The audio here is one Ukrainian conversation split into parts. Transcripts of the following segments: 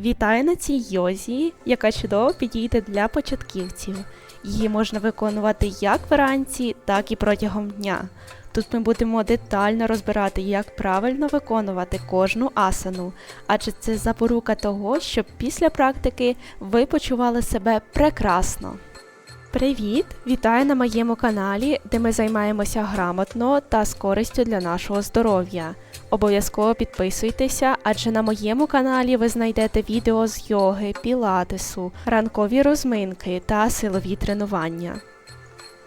Вітаю на цій йозі, яка чудово підійде для початківців. Її можна виконувати як вранці, так і протягом дня. Тут ми будемо детально розбирати, як правильно виконувати кожну асану, адже це запорука того, щоб після практики ви почували себе прекрасно. Привіт! Вітаю на моєму каналі, де ми займаємося грамотно та з користю для нашого здоров'я. Обов'язково підписуйтеся, адже на моєму каналі ви знайдете відео з йоги, пілатесу, ранкові розминки та силові тренування.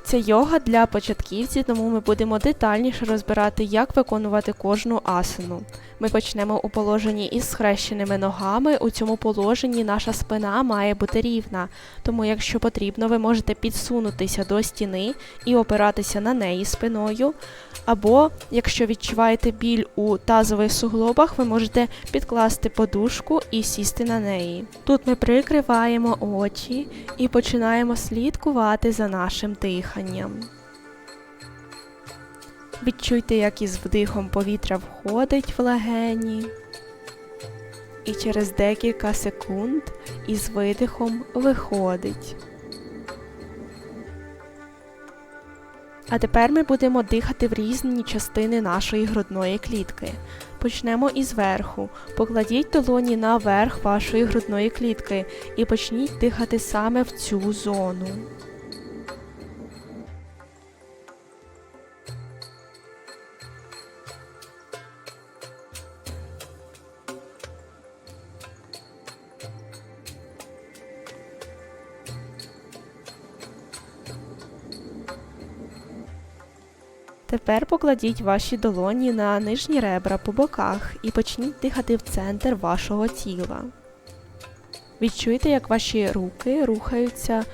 Це йога для початківців, тому ми будемо детальніше розбирати, як виконувати кожну асану. Ми почнемо у положенні із схрещеними ногами. У цьому положенні наша спина має бути рівна, тому якщо потрібно, ви можете підсунутися до стіни і опиратися на неї спиною. Або, якщо відчуваєте біль у тазових суглобах, ви можете підкласти подушку і сісти на неї. Тут ми прикриваємо очі і починаємо слідкувати за нашим диханням. Відчуйте, як із вдихом повітря входить в легені. І через декілька секунд із видихом виходить. А тепер ми будемо дихати в різні частини нашої грудної клітки. Почнемо із верху. Покладіть долоні на верх вашої грудної клітки і почніть дихати саме в цю зону. Тепер покладіть ваші долоні на нижні ребра по боках і почніть дихати в центр вашого тіла. Відчуйте, як ваші руки рухаються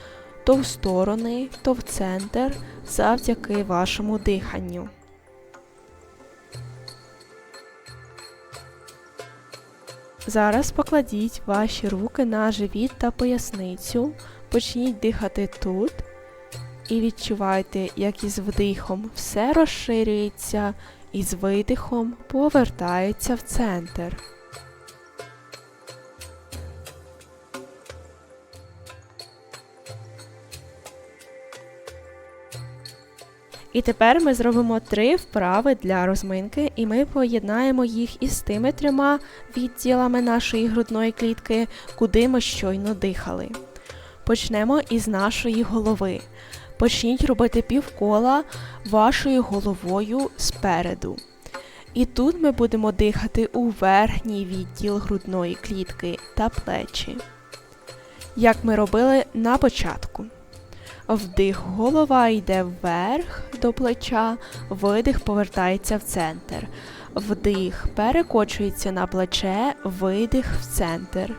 то в сторони, то в центр завдяки вашому диханню. Зараз покладіть ваші руки на живіт та поясницю, почніть дихати тут і відчувайте, як із вдихом все розширюється, і з видихом повертається в центр. І тепер ми зробимо три вправи для розминки, і ми поєднаємо їх із тими трьома відділами нашої грудної клітки, куди ми щойно дихали. Почнемо із нашої голови. Почніть робити півкола вашою головою спереду. І тут ми будемо дихати у верхній відділ грудної клітки та плечі. Як ми робили на початку. Вдих, голова йде вверх до плеча, видих повертається в центр. Вдих перекочується на плече, видих в центр.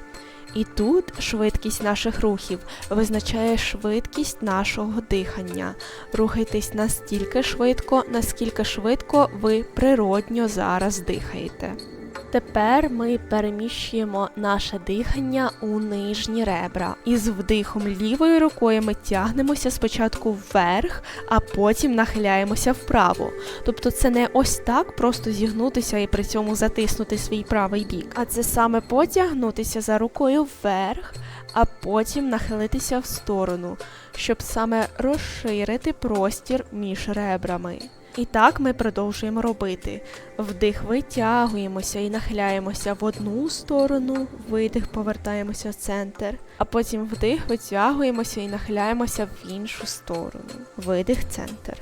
І тут швидкість наших рухів визначає швидкість нашого дихання. Рухайтесь настільки швидко, наскільки швидко ви природньо зараз дихаєте. Тепер ми переміщуємо наше дихання у нижні ребра. І з вдихом лівою рукою ми тягнемося спочатку вверх, а потім нахиляємося вправо. Тобто це не ось так просто зігнутися і при цьому затиснути свій правий бік, а це саме потягнутися за рукою вверх, а потім нахилитися в сторону, щоб саме розширити простір між ребрами. І так ми продовжуємо робити. Вдих витягуємося і нахиляємося в одну сторону, видих повертаємося в центр, а потім вдих витягуємося і нахиляємося в іншу сторону. Видих центр.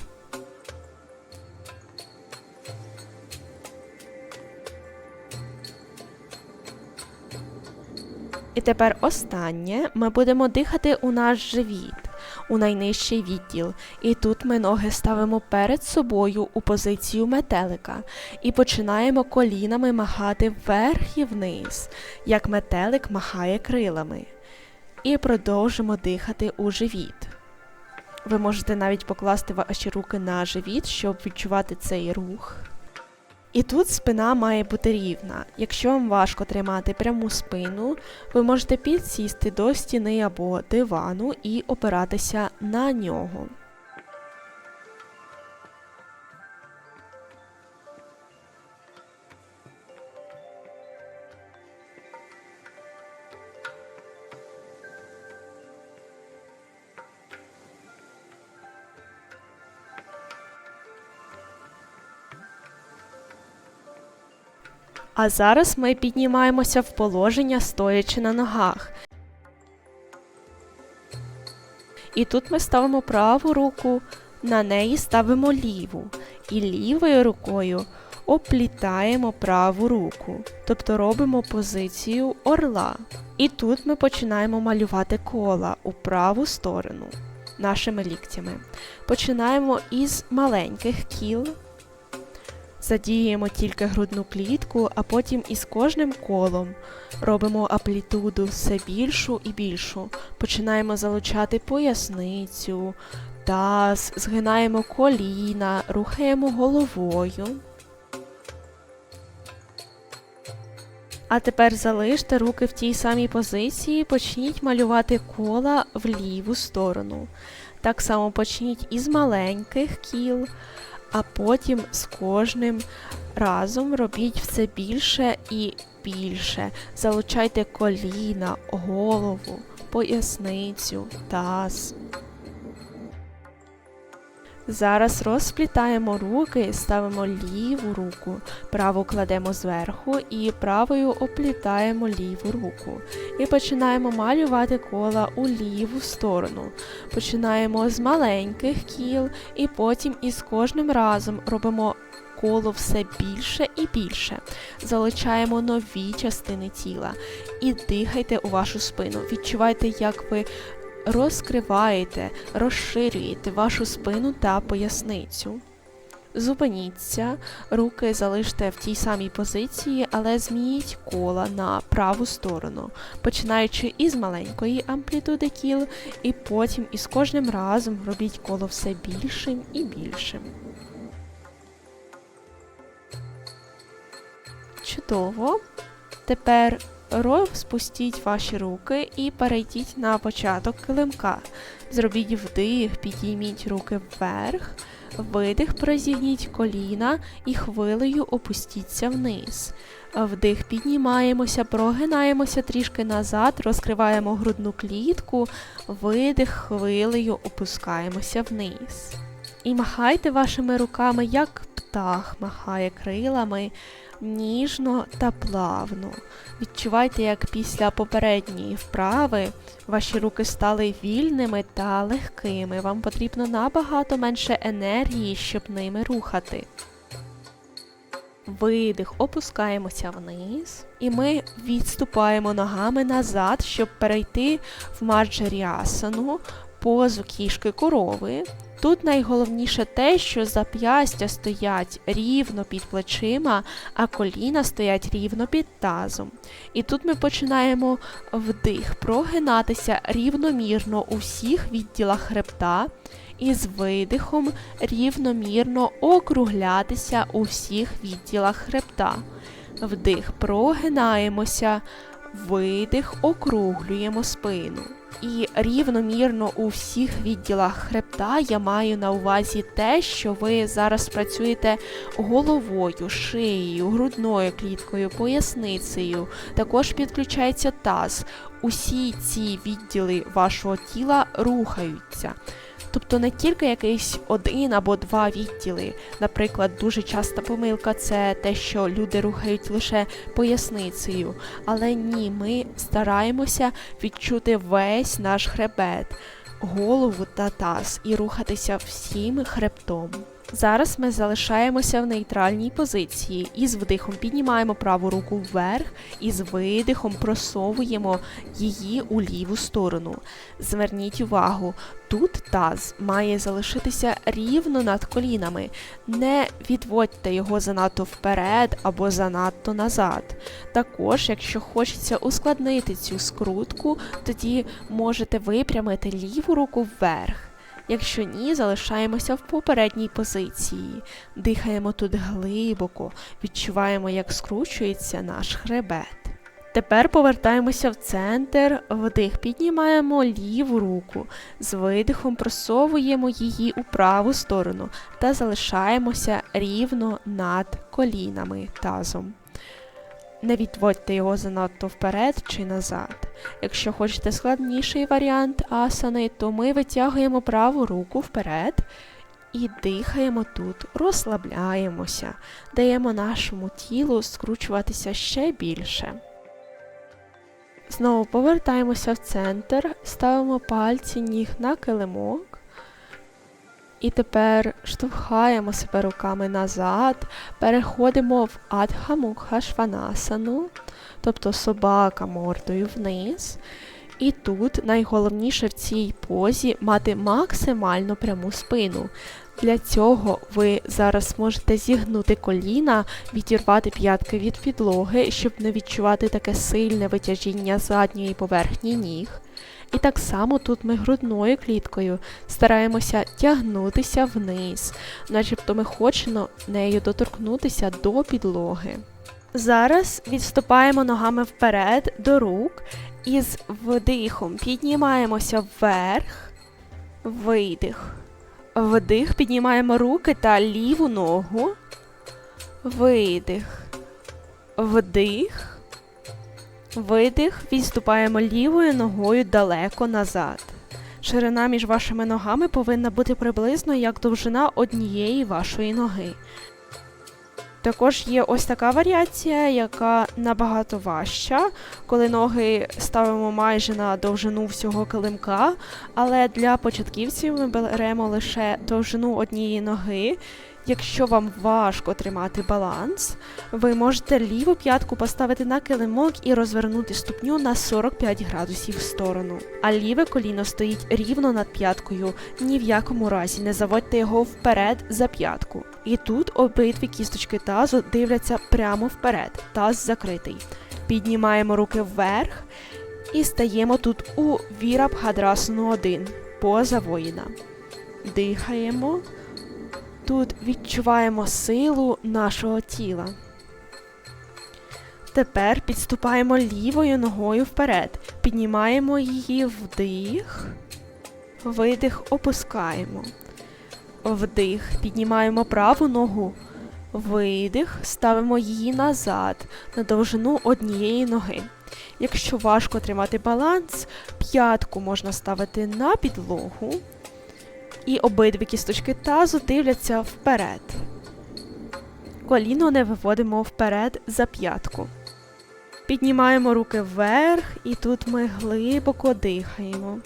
І тепер останнє ми будемо дихати у наш живіт, у найнижчий відділ. І тут ми ноги ставимо перед собою у позицію метелика і починаємо колінами махати вверх і вниз, як метелик махає крилами. І продовжимо дихати у живіт. Ви можете навіть покласти ваші руки на живіт, щоб відчувати цей рух. І тут спина має бути рівна. Якщо вам важко тримати пряму спину, ви можете підсісти до стіни або дивану і опиратися на нього. А зараз ми піднімаємося в положення стоячи на ногах. І тут ми ставимо праву руку, на неї ставимо ліву. І лівою рукою оплітаємо праву руку, тобто робимо позицію орла. І тут ми починаємо малювати кола у праву сторону нашими ліктями. Починаємо із маленьких кіл. Задіємо тільки грудну клітку, а потім із кожним колом робимо амплітуду все більшу і більшу. Починаємо залучати поясницю, таз, згинаємо коліна, рухаємо головою. А тепер залиште руки в тій самій позиції, почніть малювати кола в ліву сторону. Так само почніть із маленьких кіл, а потім з кожним разом робіть все більше і більше. Залучайте коліна, голову, поясницю, таз. Зараз розплітаємо руки, ставимо ліву руку, праву кладемо зверху і правою оплітаємо ліву руку. І починаємо малювати кола у ліву сторону. Починаємо з маленьких кіл, і потім із кожним разом робимо коло все більше і більше. Залучаємо нові частини тіла і дихайте у вашу спину. Відчувайте, як ви розкриваєте, розширюєте вашу спину та поясницю. Зупиніться, руки залиште в тій самій позиції, але змініть кола на праву сторону, починаючи із маленької амплітуди кіл, і потім із кожним разом робіть коло все більшим і більшим. Чудово. Тепер розпустіть ваші руки і перейдіть на початок килимка. Зробіть вдих, підійміть руки вверх, видих, прозігніть коліна і хвилею опустіться вниз. Вдих, піднімаємося, прогинаємося трішки назад, розкриваємо грудну клітку, видих, хвилею опускаємося вниз. І махайте вашими руками, як птах махає крилами ніжно та плавно. Відчувайте, як після попередньої вправи ваші руки стали вільними та легкими. Вам потрібно набагато менше енергії, щоб ними рухати. Видих, опускаємося вниз, і ми відступаємо ногами назад, щоб перейти в маджаріасану, позу кішки корови. Тут найголовніше те, що зап'ястя стоять рівно під плечима, а коліна стоять рівно під тазом. І тут ми починаємо вдих прогинатися рівномірно у всіх відділах хребта, і з видихом рівномірно округлятися у всіх відділах хребта. Вдих прогинаємося, видих округлюємо спину. І рівномірно у всіх відділах хребта я маю на увазі те, що ви зараз працюєте головою, шиєю, грудною кліткою, поясницею. Також підключається таз. Усі ці відділи вашого тіла рухаються. Тобто не тільки якийсь один або два відділи. Наприклад, дуже часта помилка це те, що люди рухають лише поясницею. Але ні, ми стараємося відчути весь наш хребет, голову та таз і рухатися всім хребтом. Зараз ми залишаємося в нейтральній позиції і з вдихом піднімаємо праву руку вверх і з видихом просовуємо її у ліву сторону. Зверніть увагу, тут таз має залишитися рівно над колінами. Не відводьте його занадто вперед або занадто назад. Також, якщо хочеться ускладнити цю скрутку, тоді можете випрямити ліву руку вверх. Якщо ні, залишаємося в попередній позиції. Дихаємо тут глибоко, відчуваємо, як скручується наш хребет. Тепер повертаємося в центр, вдих, піднімаємо ліву руку, з видихом просовуємо її у праву сторону та залишаємося рівно над колінами тазом. Не відводьте його занадто вперед чи назад. Якщо хочете складніший варіант асани, то ми витягуємо праву руку вперед І дихаємо тут, розслабляємося, даємо нашому тілу скручуватися ще більше. Знову повертаємося в центр, ставимо пальці ніг на килимок. І тепер штовхаємо себе руками назад, переходимо в Адхамукха Шванасану, тобто собака мордою вниз. І тут найголовніше в цій позі мати максимально пряму спину. Для цього ви зараз можете зігнути коліна, відірвати п'ятки від підлоги, щоб не відчувати таке сильне витяжіння задньої поверхні ніг. І так само тут ми грудною кліткою стараємося тягнутися вниз, начебто ми хочемо нею доторкнутися до підлоги. Зараз відступаємо ногами вперед до рук і з вдихом піднімаємося вверх, видих. Вдих, піднімаємо руки та ліву ногу. Видих. Вдих. Видих. Відступаємо лівою ногою далеко назад. Ширина між вашими ногами повинна бути приблизно як довжина однієї вашої ноги. Також є ось така варіація, яка набагато важча, коли ноги ставимо майже на довжину всього килимка, але для початківців ми беремо лише довжину однієї ноги. Якщо вам важко тримати баланс, ви можете ліву п'ятку поставити на килимок і розвернути ступню на 45 градусів в сторону. А ліве коліно стоїть рівно над п'яткою. Ні в якому разі не заводьте його вперед за п'ятку. І тут обидві кісточки тазу дивляться прямо вперед, таз закритий. Піднімаємо руки вверх і стаємо тут у Вірабхадрасану 1, поза воїна. Дихаємо. Тут відчуваємо силу нашого тіла. Тепер підступаємо лівою ногою вперед. Піднімаємо її вдих, видих, опускаємо. Вдих, піднімаємо праву ногу, видих, ставимо її назад на довжину однієї ноги. Якщо важко тримати баланс, п'ятку можна ставити на підлогу. І обидві кісточки тазу дивляться вперед. Коліно не виводимо вперед за п'ятку. Піднімаємо руки вверх, і тут ми глибоко дихаємо.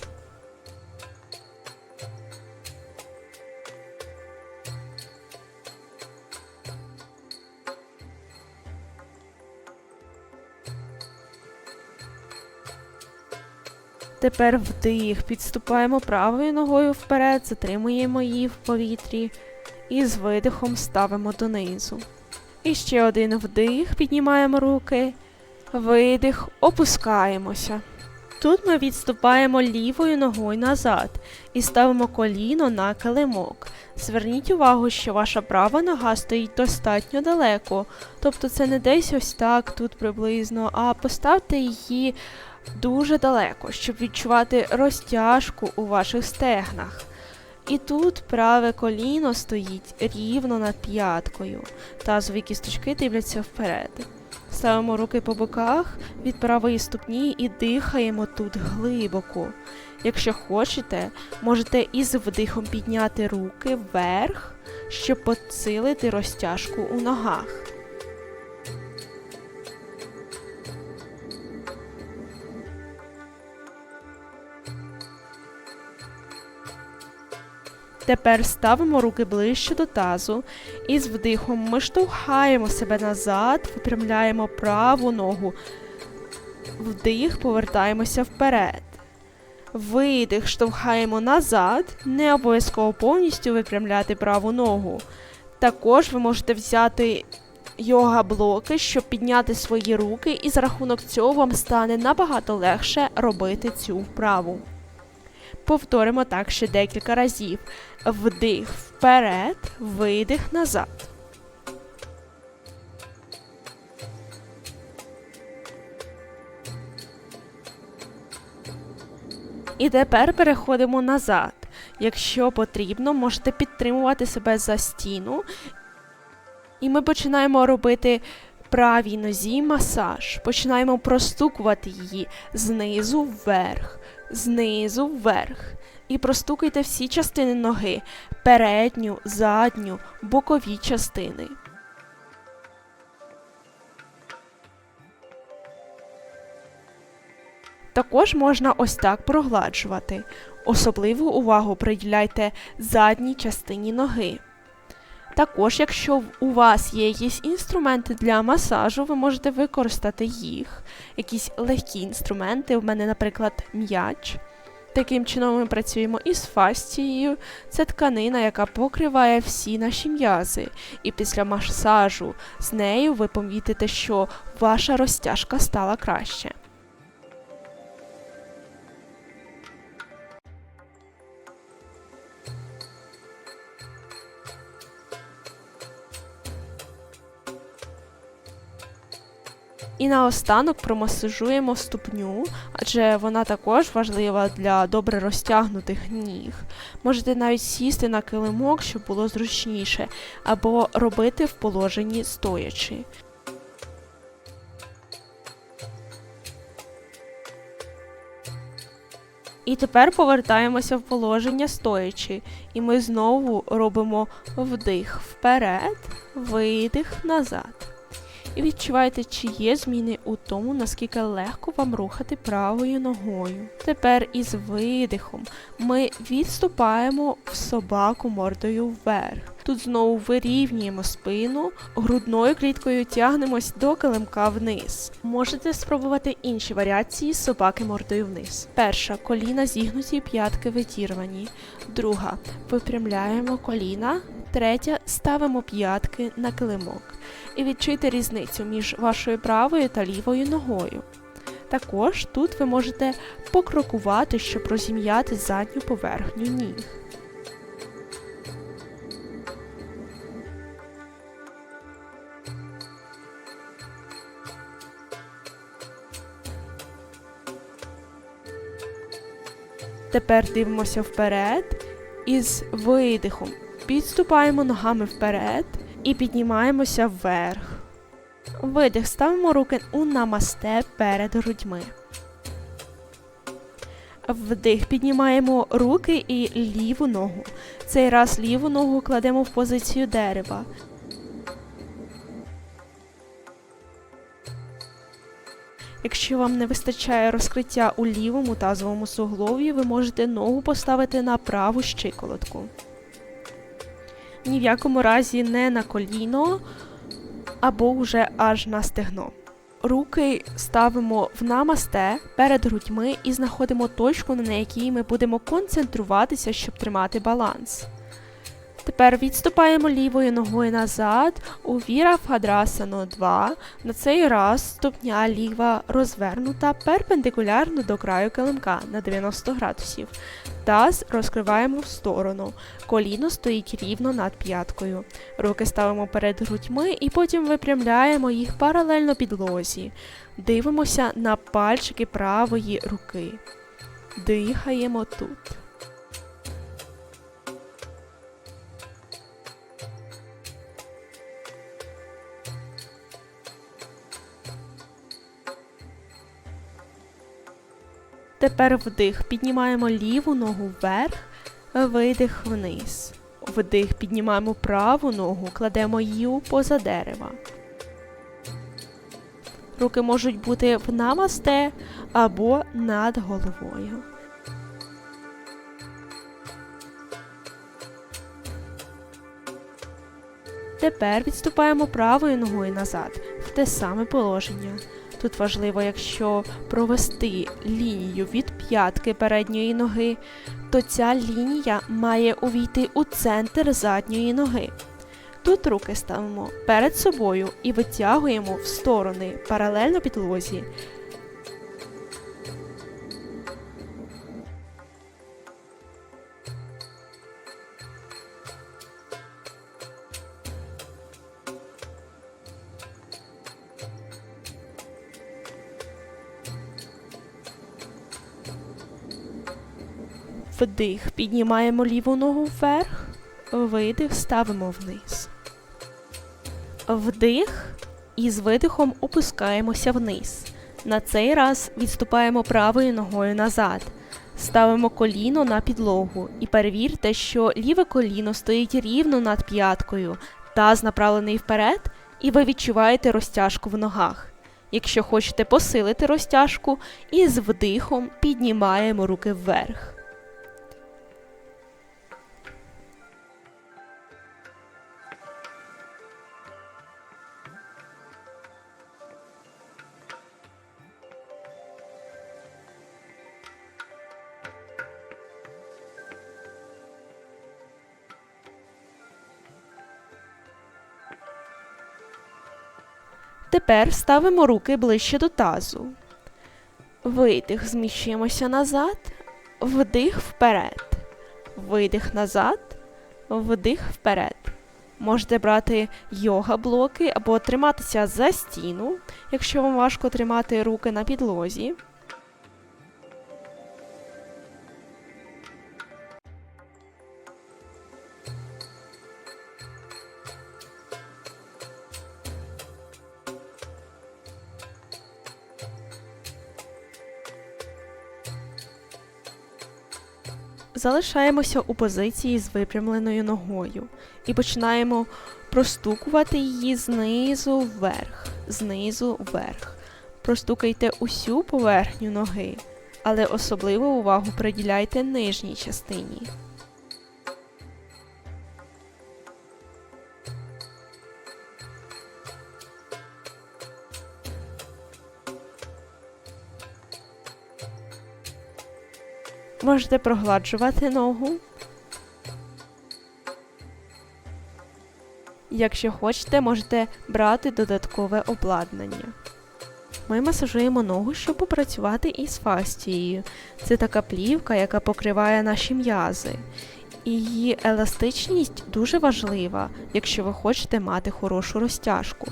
Тепер вдих, підступаємо правою ногою вперед, затримуємо її в повітрі і з видихом ставимо донизу. І ще один вдих, піднімаємо руки, видих, опускаємося. Тут ми відступаємо лівою ногою назад і ставимо коліно на килимок. Зверніть увагу, що ваша права нога стоїть достатньо далеко, тобто це не десь ось так тут приблизно, а поставте її дуже далеко, щоб відчувати розтяжку у ваших стегнах. І тут праве коліно стоїть рівно над п'яткою. Тазові кісточки дивляться вперед. Ставимо руки по боках від правої ступні і дихаємо тут глибоко. Якщо хочете, можете із вдихом підняти руки вверх, щоб підсилити розтяжку у ногах. Тепер ставимо руки ближче до тазу і з вдихом ми штовхаємо себе назад, випрямляємо праву ногу. Вдих, повертаємося вперед. Видих, штовхаємо назад, не обов'язково повністю випрямляти праву ногу. Також ви можете взяти йога-блоки, щоб підняти свої руки, і за рахунок цього вам стане набагато легше робити цю вправу. Повторимо так ще декілька разів. Вдих вперед, видих назад. І тепер переходимо назад. Якщо потрібно, можете підтримувати себе за стіну. І ми починаємо робити правій нозі масаж. Починаємо простукувати її знизу вверх, знизу вверх. І простукайте всі частини ноги: передню, задню, бокові частини. Також можна ось так прогладжувати. Особливу увагу приділяйте задній частині ноги. Також, якщо у вас є якісь інструменти для масажу, ви можете використати їх. Якісь легкі інструменти, у мене, наприклад, м'яч. Таким чином ми працюємо із фастією. Це тканина, яка покриває всі наші м'язи. І після масажу з нею ви помітите, що ваша розтяжка стала краще. І наостанок промасажуємо ступню, адже вона також важлива для добре розтягнутих ніг. Можете навіть сісти на килимок, щоб було зручніше, або робити в положенні стоячи. І тепер повертаємося в положення стоячи, і ми знову робимо вдих вперед, видих назад. І відчувайте, чи є зміни у тому, наскільки легко вам рухати правою ногою. Тепер із видихом ми відступаємо в собаку мордою вверх. Тут знову вирівнюємо спину, грудною кліткою тягнемось до килимка вниз. Можете спробувати інші варіації собаки мордою вниз. Перша коліна зігнуті, п'ятки витірвані. Друга випрямляємо коліна. Третя ставимо п'ятки на килимок і відчуйте різницю між вашою правою та лівою ногою. Також тут ви можете покрокувати, щоб розім'яти задню поверхню ніг. Тепер дивимося вперед і з видихом підступаємо ногами вперед і піднімаємося вверх. Видих, ставимо руки у намасте перед грудьми. Вдих, піднімаємо руки і ліву ногу. Цей раз ліву ногу кладемо в позицію дерева. Якщо вам не вистачає розкриття у лівому тазовому суглові, ви можете ногу поставити на праву щиколотку. Ні в якому разі не на коліно або вже аж на стегно. Руки ставимо в намасте перед грудьми і знаходимо точку, на якій ми будемо концентруватися, щоб тримати баланс. Тепер відступаємо лівою ногою назад у Віра Фадрасано 2. На цей раз ступня ліва розвернута перпендикулярно до краю килимка на 90 градусів. Таз розкриваємо в сторону. Коліно стоїть рівно над п'яткою. Руки ставимо перед грудьми і потім випрямляємо їх паралельно підлозі. Дивимося на пальчики правої руки. Дихаємо тут. Тепер вдих. Піднімаємо ліву ногу вверх, видих вниз. Вдих, піднімаємо праву ногу, кладемо її поза дерева. Руки можуть бути в намасте або над головою. Тепер відступаємо правою ногою назад в те саме положення. Тут важливо, якщо провести лінію від п'ятки передньої ноги, то ця лінія має увійти у центр задньої ноги. Тут руки ставимо перед собою і витягуємо в сторони паралельно підлозі. Вдих, піднімаємо ліву ногу вверх, видих, ставимо вниз. Вдих і з видихом опускаємося вниз. На цей раз відступаємо правою ногою назад. Ставимо коліно на підлогу і перевірте, що ліве коліно стоїть рівно над п'яткою, таз направлений вперед, і ви відчуваєте розтяжку в ногах. Якщо хочете посилити розтяжку, і з вдихом піднімаємо руки вверх. Тепер ставимо руки ближче до тазу. Видих, зміщуємося назад, вдих вперед, видих назад, вдих вперед. Можете брати йога-блоки або триматися за стіну, якщо вам важко тримати руки на підлозі. Залишаємося у позиції з випрямленою ногою і починаємо простукувати її знизу вверх, знизу вверх. Простукайте усю поверхню ноги, але особливу увагу приділяйте нижній частині. Можете прогладжувати ногу. Якщо хочете, можете брати додаткове обладнання. Ми масажуємо ногу, щоб попрацювати із фастією. Це така плівка, яка покриває наші м'язи. Її еластичність дуже важлива, якщо ви хочете мати хорошу розтяжку.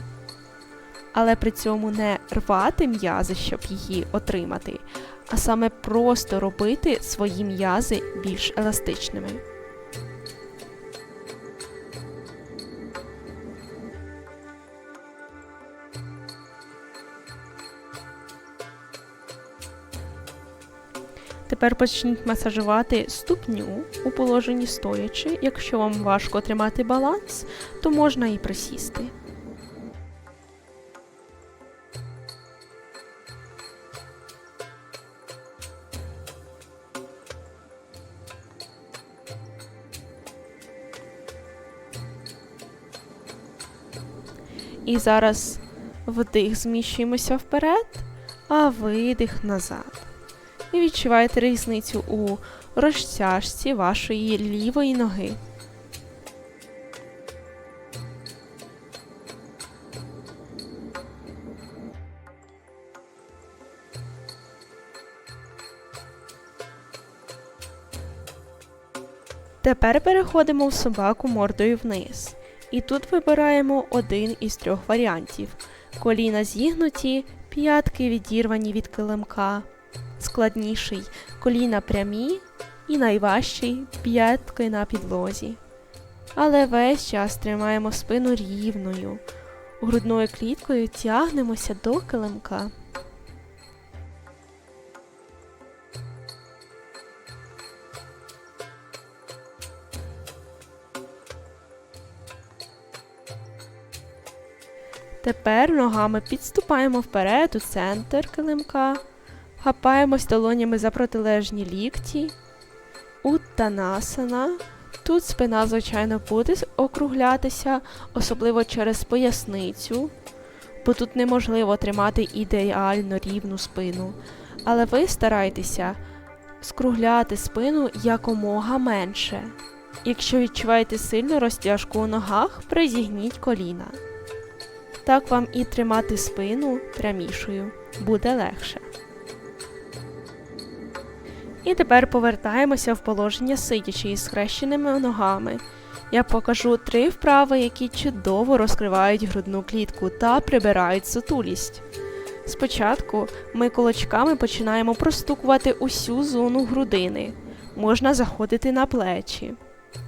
Але при цьому не рвати м'язи, щоб її отримати, а саме просто робити свої м'язи більш еластичними. Тепер почніть масажувати ступню у положенні стоячи. Якщо вам важко тримати баланс, то можна і присісти. І зараз вдих зміщуємося вперед, а видих назад. І відчуваєте різницю у розтяжці вашої лівої ноги. Тепер переходимо в собаку мордою вниз. І тут вибираємо один із трьох варіантів: коліна зігнуті, п'ятки відірвані від килимка, складніший коліна прямі і найважчий п'ятки на підлозі. Але весь час тримаємо спину рівною. Грудною кліткою тягнемося до килимка. Тепер ногами підступаємо вперед у центр килимка, хапаємось долонями за протилежні лікті, уттанасана. Тут спина, звичайно, буде округлятися, особливо через поясницю, бо тут неможливо тримати ідеально рівну спину. Але ви старайтеся скругляти спину якомога менше. Якщо відчуваєте сильну розтяжку у ногах, призігніть коліна. Так вам і тримати спину прямішою буде легше. І тепер повертаємося в положення сидячи із схрещеними ногами. Я покажу три вправи, які чудово розкривають грудну клітку та прибирають сутулість. Спочатку ми кулачками починаємо простукувати усю зону грудини. Можна заходити на плечі.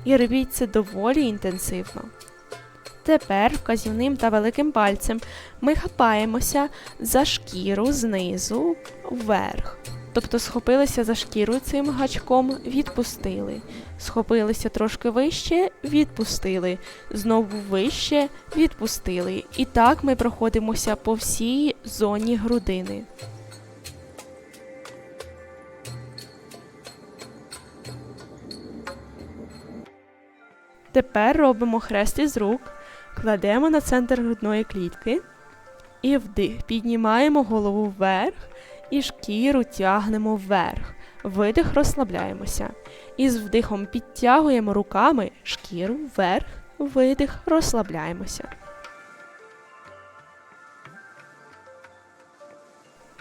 І робіть це доволі інтенсивно. Тепер вказівним та великим пальцем ми хапаємося за шкіру знизу вверх. Тобто схопилися за шкіру цим гачком, відпустили. Схопилися трошки вище, відпустили. Знову вище, відпустили. І так ми проходимося по всій зоні грудини. Тепер робимо хрест із рук, кладемо на центр грудної клітки і вдих. Піднімаємо голову вверх і шкіру тягнемо вверх. Видих, розслабляємося. І з вдихом підтягуємо руками шкіру вверх, видих, розслабляємося.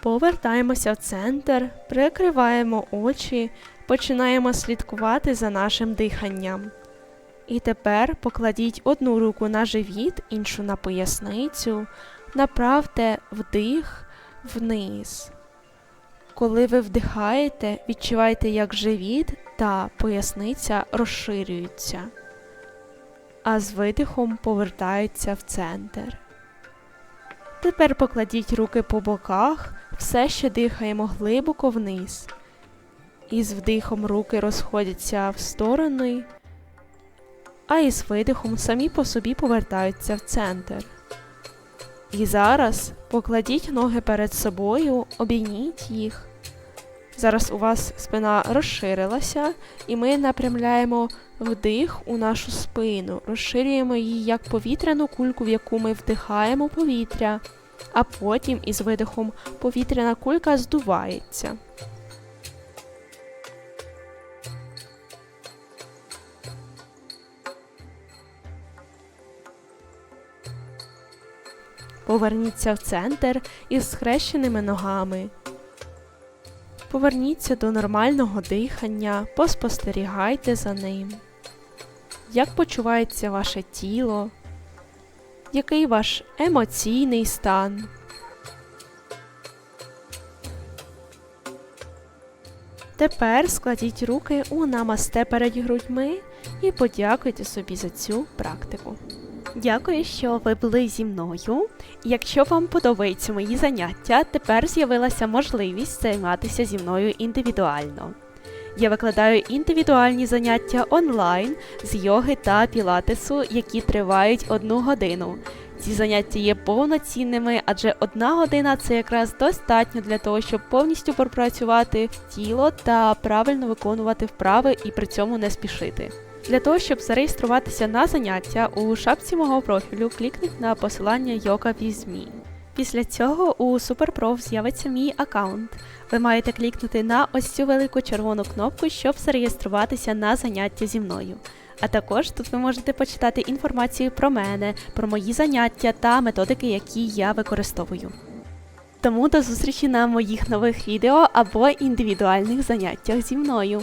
Повертаємося в центр, прикриваємо очі, починаємо слідкувати за нашим диханням. І тепер покладіть одну руку на живіт, іншу на поясницю, направте вдих вниз. Коли ви вдихаєте, відчувайте, як живіт та поясниця розширюються, а з видихом повертаються в центр. Тепер покладіть руки по боках, все ще дихаємо глибоко вниз. І з вдихом руки розходяться в сторони, а із видихом самі по собі повертаються в центр. І зараз покладіть ноги перед собою, обійніть їх. Зараз у вас спина розширилася, і ми напрямляємо вдих у нашу спину, розширюємо її як повітряну кульку, в яку ми вдихаємо повітря, а потім із видихом повітряна кулька здувається. Поверніться в центр із схрещеними ногами. Поверніться до нормального дихання, поспостерігайте за ним. Як почувається ваше тіло? Який ваш емоційний стан? Тепер складіть руки у намасте перед грудьми і подякуйте собі за цю практику. Дякую, що ви були зі мною. Якщо вам подобаються мої заняття, тепер з'явилася можливість займатися зі мною індивідуально. Я викладаю індивідуальні заняття онлайн з йоги та пілатесу, які тривають одну годину. Ці заняття є повноцінними, адже одна година це якраз достатньо для того, щоб повністю пропрацювати тіло та правильно виконувати вправи і при цьому не спішити. Для того, щоб зареєструватися на заняття, у шапці мого профілю клікніть на посилання with Me. Після цього у SuperProf з'явиться мій аккаунт. Ви маєте клікнути на ось цю велику червону кнопку, щоб зареєструватися на заняття зі мною. А також тут ви можете почитати інформацію про мене, про мої заняття та методики, які я використовую. Тому до зустрічі на моїх нових відео або індивідуальних заняттях зі мною.